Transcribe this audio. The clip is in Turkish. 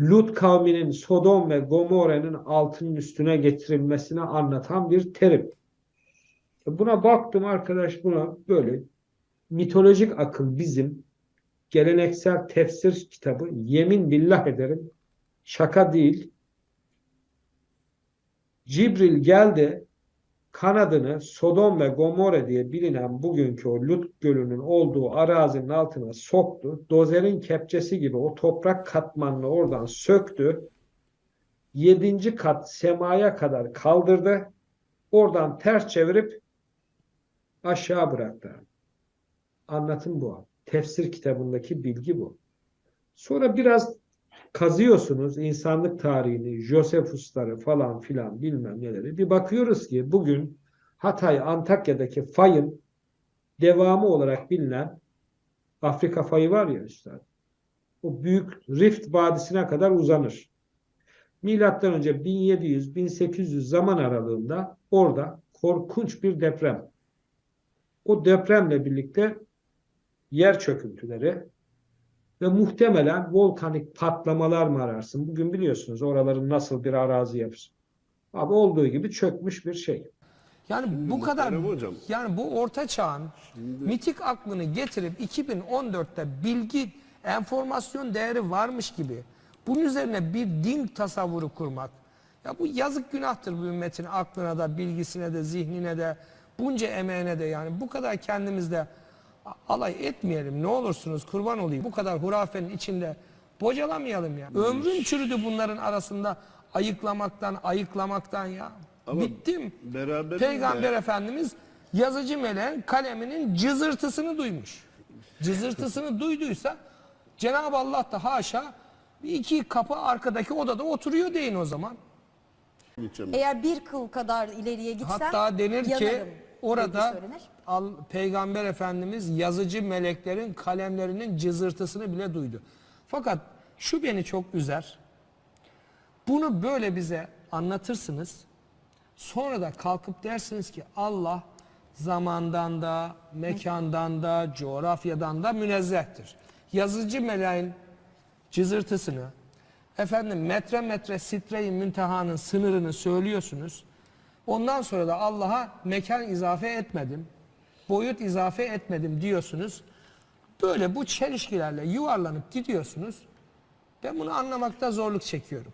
Lut kavminin Sodom ve Gomorre'nin altının üstüne getirilmesini anlatan bir terim. E Buna baktım arkadaş buna böyle mitolojik akım bizim geleneksel tefsir kitabı yemin billah ederim şaka değil. Cibril geldi kanadını Sodom ve Gomorre diye bilinen bugünkü o Lut Gölü'nün olduğu arazinin altına soktu. Dozerin kepçesi gibi o toprak katmanını oradan söktü. Yedinci kat semaya kadar kaldırdı. Oradan ters çevirip aşağı bıraktı. Anlatım bu. Tefsir kitabındaki bilgi bu. Sonra biraz kazıyorsunuz insanlık tarihini, Josephus'ları falan filan bilmem neleri. Bir bakıyoruz ki bugün Hatay, Antakya'daki fayın devamı olarak bilinen Afrika fayı var ya üstad. O büyük Rift Vadisi'ne kadar uzanır. Milattan önce 1700-1800 zaman aralığında orada korkunç bir deprem. O depremle birlikte yer çöküntüleri, ve muhtemelen volkanik patlamalar mı ararsın? Bugün biliyorsunuz oraların nasıl bir arazi yapısı. Abi olduğu gibi çökmüş bir şey. Yani bu kadar Muhterem hocam. yani bu orta çağın mitik aklını getirip 2014'te bilgi enformasyon değeri varmış gibi bunun üzerine bir din tasavvuru kurmak ya bu yazık günahtır bu ümmetin aklına da bilgisine de zihnine de bunca emeğine de yani bu kadar kendimizde alay etmeyelim ne olursunuz kurban olayım bu kadar hurafenin içinde bocalamayalım ya. Ömrüm çürüdü bunların arasında ayıklamaktan ayıklamaktan ya. Ama Bittim. beraberinde- Peygamber Efendimiz yazıcı meleğin kaleminin cızırtısını duymuş. Cızırtısını duyduysa Cenab-ı Allah da haşa bir iki kapı arkadaki odada oturuyor deyin o zaman. Eğer bir kıl kadar ileriye gitsem Hatta denir ki yanarım orada dediği söylenir. Peygamber Efendimiz yazıcı meleklerin kalemlerinin cızırtısını bile duydu. Fakat şu beni çok üzer. Bunu böyle bize anlatırsınız. Sonra da kalkıp dersiniz ki Allah zamandan da, mekandan da, coğrafyadan da münezzehtir. Yazıcı meleğin cızırtısını, efendim metre metre sitre-i müntehanın sınırını söylüyorsunuz. Ondan sonra da Allah'a mekan izafe etmedim, boyut izafe etmedim diyorsunuz. Böyle bu çelişkilerle yuvarlanıp gidiyorsunuz. Ben bunu anlamakta zorluk çekiyorum.